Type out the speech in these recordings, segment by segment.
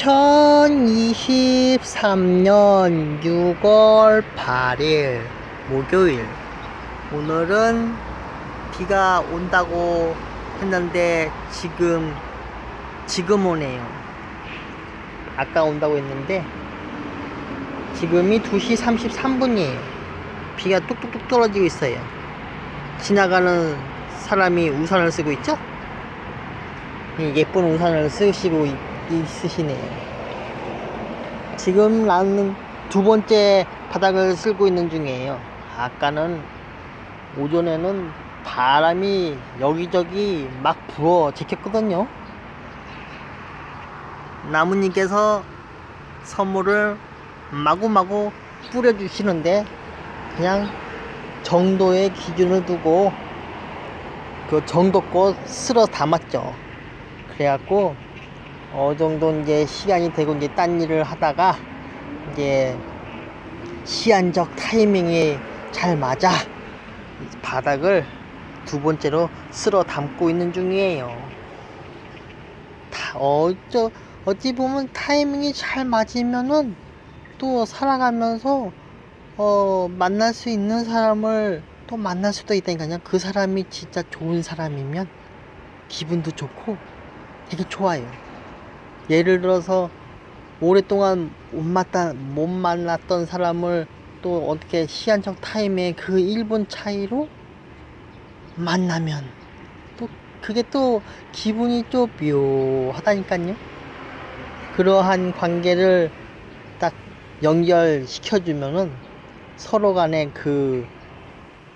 2023년 6월 8일 목요일. 오늘은 비가 온다고 했는데 지금 지금 오네요. 아까 온다고 했는데 지금이 2시 33분이에요. 비가 뚝뚝뚝 떨어지고 있어요. 지나가는 사람이 우산을 쓰고 있죠? 이 예쁜 우산을 쓰시고 있, 있으시네요. 지금 나는 두 번째 바닥을 쓸고 있는 중이에요. 아까는 오전에는 바람이 여기저기 막 불어 제꼈거든요. 나무님께서 선물을 마구마구 뿌려주시는데 그냥 정도의 기준을 두고 그 정도껏 쓸어 담았죠. 그래갖고 어느 정도 이제 시간이 되고 이제 딴 일을 하다가 이제 시한적 타이밍이 잘 맞아 바닥을 두 번째로 쓸어 담고 있는 중이에요. 다 어쩌 어찌 보면 타이밍이 잘 맞으면은 또 살아가면서 어 만날 수 있는 사람을 또 만날 수도 있다니까요. 그 사람이 진짜 좋은 사람이면 기분도 좋고 되게 좋아요. 예를 들어서 오랫동안 못, 만났, 못 만났던 사람을 또 어떻게 시한적 타임에 그 1분 차이로 만나면 또 그게 또 기분이 좀 묘하다니까요. 그러한 관계를 딱 연결시켜주면은 서로 간의 그,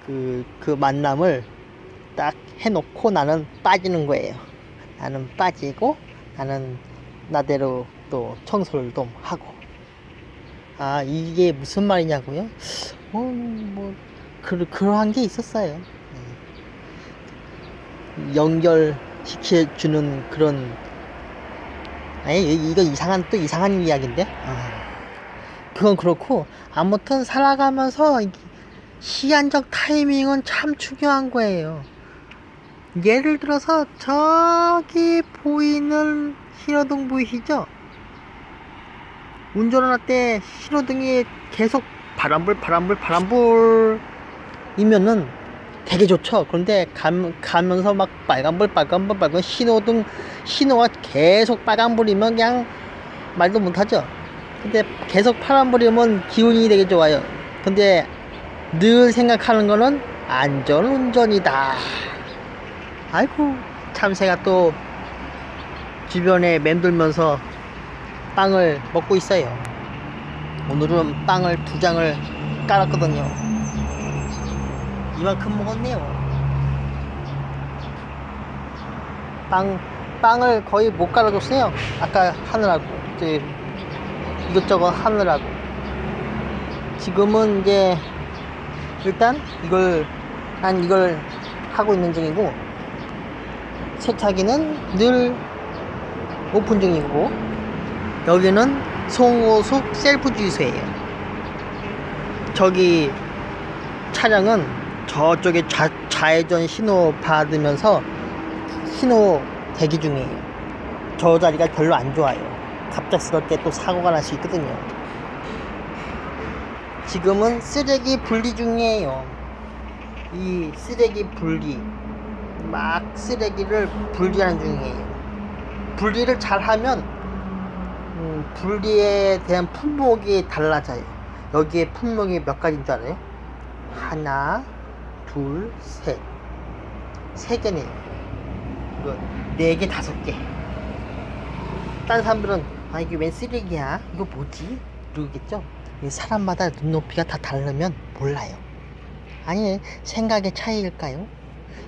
그, 그 만남을 딱 해놓고 나는 빠지는 거예요. 나는 빠지고 나는 나대로 또 청소를 좀 하고 아 이게 무슨 말이냐고요? 어, 뭐 그, 그러한 게 있었어요. 네. 연결시켜 주는 그런 아니 이- 이거 이상한 또 이상한 이야기인데 아, 그건 그렇고 아무튼 살아가면서 이 시한적 타이밍은 참 중요한 거예요. 예를 들어서 저기 보이는 신호등 보이시죠? 운전을 할때 신호등이 계속 바람불 바람불 바람불 이면은 되게 좋죠. 그런데 감, 가면서 막 빨간불 빨간불 빨간 신호등 신호가 계속 빨간불이면 그냥 말도 못하죠. 근데 계속 파란불이면 기분이 되게 좋아요. 근데 늘 생각하는 거는 안전운전이다. 아이고 참새가 또 주변에 맴돌면서 빵을 먹고 있어요. 오늘은 빵을 두 장을 깔았거든요. 이만큼 먹었네요. 빵 빵을 거의 못 깔아줬어요. 아까 하느라고 이제 이것저것 하느라고 지금은 이제 일단 이걸 한 이걸 하고 있는 중이고 세차기는 늘 오픈 중이고 여기는 송호숙 셀프 주유소예요. 저기 차량은 저쪽에 좌, 좌회전 신호 받으면서 신호 대기 중이에요. 저 자리가 별로 안 좋아요. 갑작스럽게 또 사고가 날 수 있거든요. 지금은 쓰레기 분리 중이에요. 이 쓰레기 분리 막 쓰레기를 분리하는 중이에요. 분리를 잘하면 음, 분리에 대한 품목이 달라져요. 여기에 품목이 몇 가지인 줄 알아요? 하나, 둘, 셋. 세 개네요. 네 개, 다섯 개. 딴 사람들은 아 이게 웬 쓰레기야? 이거 뭐지? 이러겠죠? 이 사람마다 눈높이가 다 다르면 몰라요. 아니 생각의 차이일까요?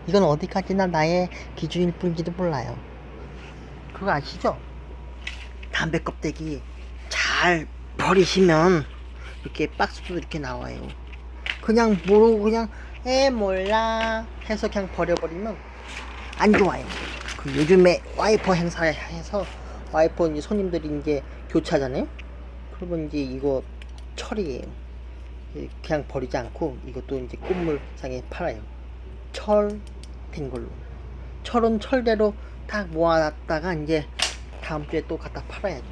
이건 어디까지나 나의 기준일 뿐인지도 몰라요. 그거 아시죠? 담배 껍데기 잘 버리시면 이렇게 박스도 이렇게 나와요. 그냥 모르고 그냥 에 몰라 해서 그냥 버려버리면 안 좋아요. 그 요즘에 와이퍼 행사해서 와이퍼 이제 손님들이 이제 교체하잖아요. 그러면 이제 이거. 예, 그냥 버리지 않고 이것도 이제 꽃물상에 팔아요. 철 된 걸로. 철은 철대로 딱 모아놨다가 이제 다음 주에 또 갖다 팔아야죠.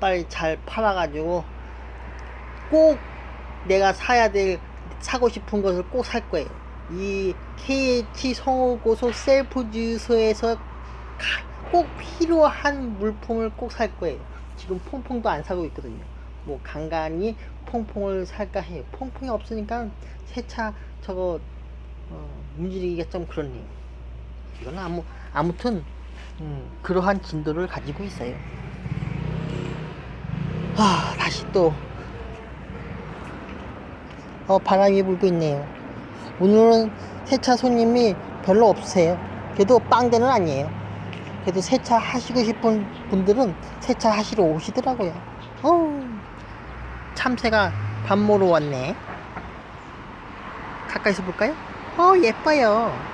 빨리 잘 팔아가지고 꼭 내가 사야 될 사고 싶은 것을 꼭 살 거예요. 이 KH 성호고속 셀프 주유소에서 가- 꼭 필요한 물품을 꼭 살 거예요. 지금 퐁퐁도 안 사고 있거든요. 뭐 간간히 퐁퐁을 살까 해요. 퐁퐁이 없으니까 세차 저거 어, 문지르기가 좀 그렇네요. 이건 아무 아무튼 음, 그러한 진도를 가지고 있어요. 아 다시 또 어, 바람이 불고 있네요. 오늘은 세차 손님이 별로 없으세요. 그래도 빵대는 아니에요. 그래도 세차 하시고 싶은 분들은 세차 하시러 오시더라고요. 어, 참새가 밥 먹으러 왔네. 가까이서 볼까요? 어, 예뻐요.